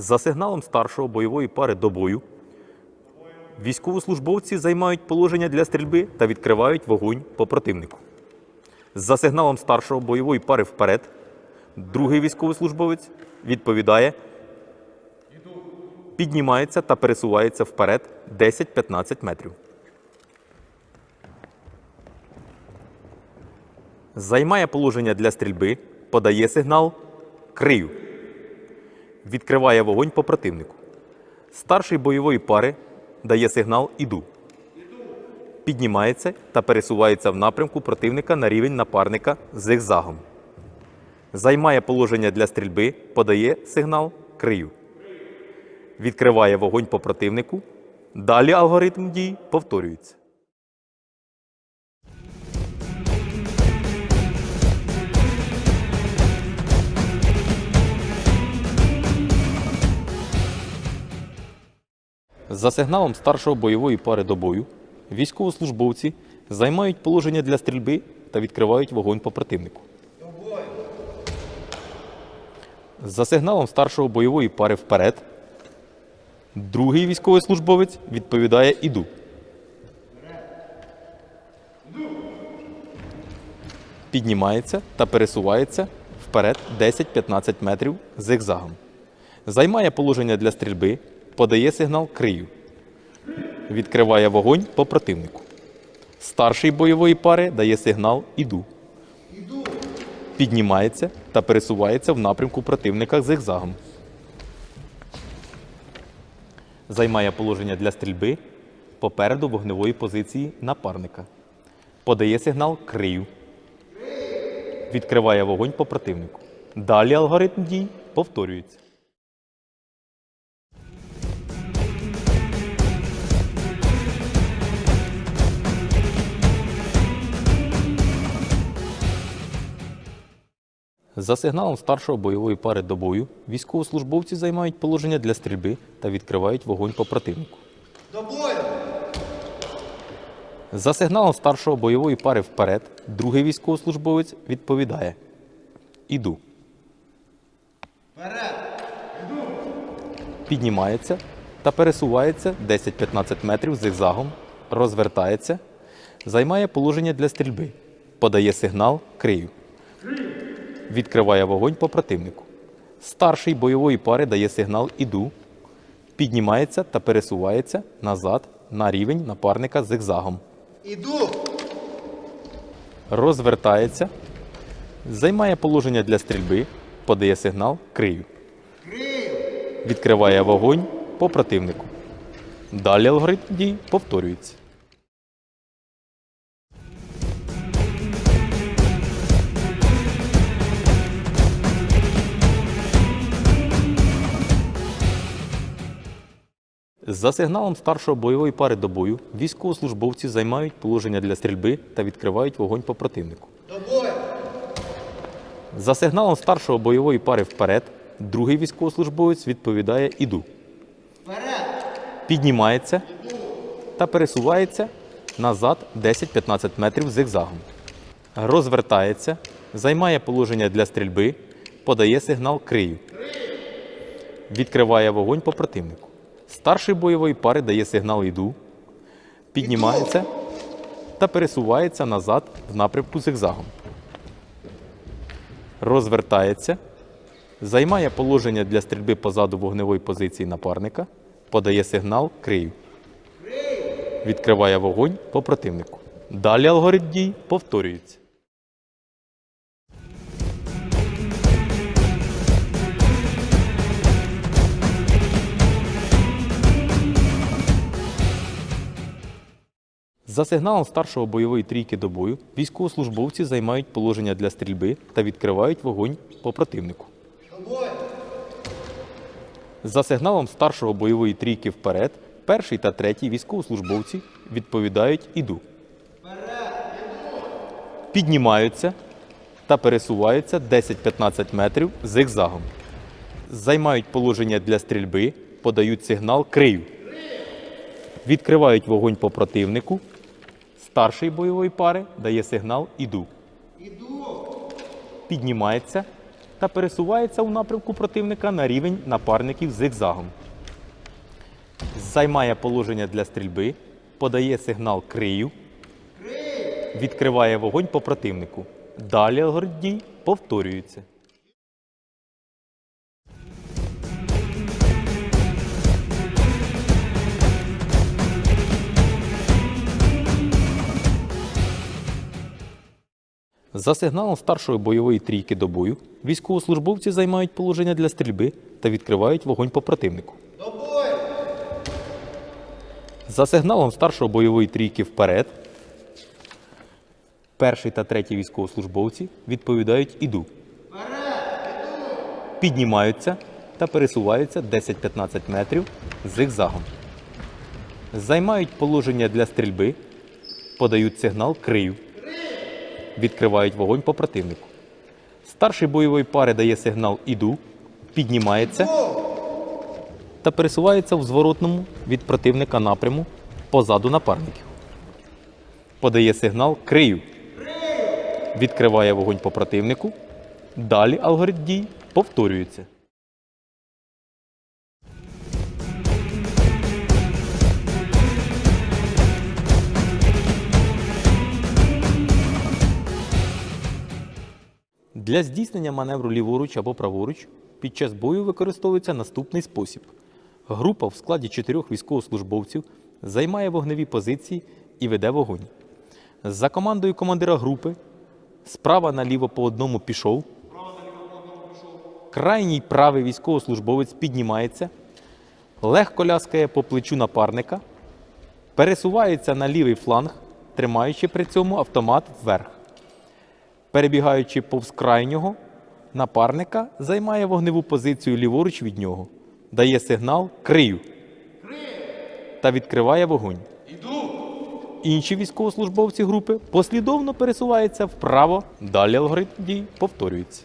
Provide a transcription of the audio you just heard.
За сигналом старшого бойової пари до бою військовослужбовці займають положення для стрільби та відкривають вогонь по противнику. За сигналом старшого бойової пари вперед другий військовослужбовець відповідає, піднімається та пересувається вперед 10-15 метрів. Займає положення для стрільби, подає сигнал крию. Відкриває вогонь по противнику. Старший бойової пари дає сигнал Іду. Піднімається та пересувається в напрямку противника на рівень напарника зигзагом. Займає положення для стрільби, подає сигнал крию. Відкриває вогонь по противнику. Далі алгоритм дій повторюється. За сигналом старшого бойової пари до бою військовослужбовці займають положення для стрільби та відкривають вогонь по противнику. За сигналом старшого бойової пари вперед другий військовослужбовець відповідає Іду. Піднімається та пересувається вперед 10-15 метрів зигзагом. Займає положення для стрільби, подає сигнал крию. Відкриває вогонь по противнику. Старший бойової пари дає сигнал Іду. Піднімається та пересувається в напрямку противника зигзагом. Займає положення для стрільби попереду вогневої позиції напарника. Подає сигнал крию. Відкриває вогонь по противнику. Далі алгоритм дій повторюється. За сигналом старшого бойової пари до бою військовослужбовці займають положення для стрільби та відкривають вогонь по противнику. До бою! За сигналом старшого бойової пари вперед другий військовослужбовець відповідає: Іду. Вперед! Піднімається та пересувається 10-15 метрів зигзагом, розвертається, займає положення для стрільби, подає сигнал крию. Відкриває вогонь по противнику. Старший бойової пари дає сигнал Іду, піднімається та пересувається назад на рівень напарника зигзагом. Іду! розвертається, займає положення для стрільби, подає сигнал крию. Крию! Відкриває вогонь по противнику. Далі алгоритм дій повторюється. За сигналом старшого бойової пари до бою військовослужбовці займають положення для стрільби та відкривають вогонь по противнику. За сигналом старшого бойової пари вперед, другий військовослужбовець відповідає Іду. Вперед! Піднімається та пересувається назад 10-15 метрів зигзагом. Розвертається, займає положення для стрільби, подає сигнал крию. Відкриває вогонь по противнику. Старший бойової пари дає сигнал Іду, піднімається та пересувається назад в напрямку зигзагом розвертається, займає положення для стрільби позаду вогневої позиції напарника, подає сигнал крию. Відкриває вогонь по противнику. Далі алгоритм дій повторюється. За сигналом старшого бойової трійки до бою військовослужбовці займають положення для стрільби та відкривають вогонь по противнику. За сигналом старшого бойової трійки вперед, перший та третій військовослужбовці відповідають іду. Піднімаються та пересуваються 10-15 метрів зигзагом. Займають положення для стрільби, подають сигнал крию. Відкривають вогонь по противнику. Старший бойової пари дає сигнал іду. Іду! Піднімається та пересувається у напрямку противника на рівень напарників зигзагом. Займає положення для стрільби, подає сигнал крию, відкриває вогонь по противнику. Далі алгоритм дій повторюється. За сигналом старшої бойової трійки до бою військовослужбовці займають положення для стрільби та відкривають вогонь по противнику. До бою! За сигналом старшої бойової трійки вперед. Перший та третій військовослужбовці відповідають іду. Піднімаються та пересуваються 10-15 метрів зигзагом. Займають положення для стрільби, подають сигнал крию. Відкривають вогонь по противнику. Старший бойової пари дає сигнал іду, піднімається та пересувається в зворотному від противника напряму позаду напарників. Подає сигнал крию. Відкриває вогонь по противнику. Далі алгоритм дій повторюється. Для здійснення маневру ліворуч або праворуч під час бою використовується наступний спосіб. Група в складі чотирьох військовослужбовців займає вогневі позиції і веде вогонь. За командою командира групи справа наліво по одному пішов. Крайній правий військовослужбовець піднімається, легко ляскає по плечу напарника, пересувається на лівий фланг, тримаючи при цьому автомат вверх. Перебігаючи повз крайнього, напарника займає вогневу позицію ліворуч від нього, дає сигнал крию та відкриває вогонь. Інші військовослужбовці групи послідовно пересуваються вправо, далі алгоритм дій повторюється.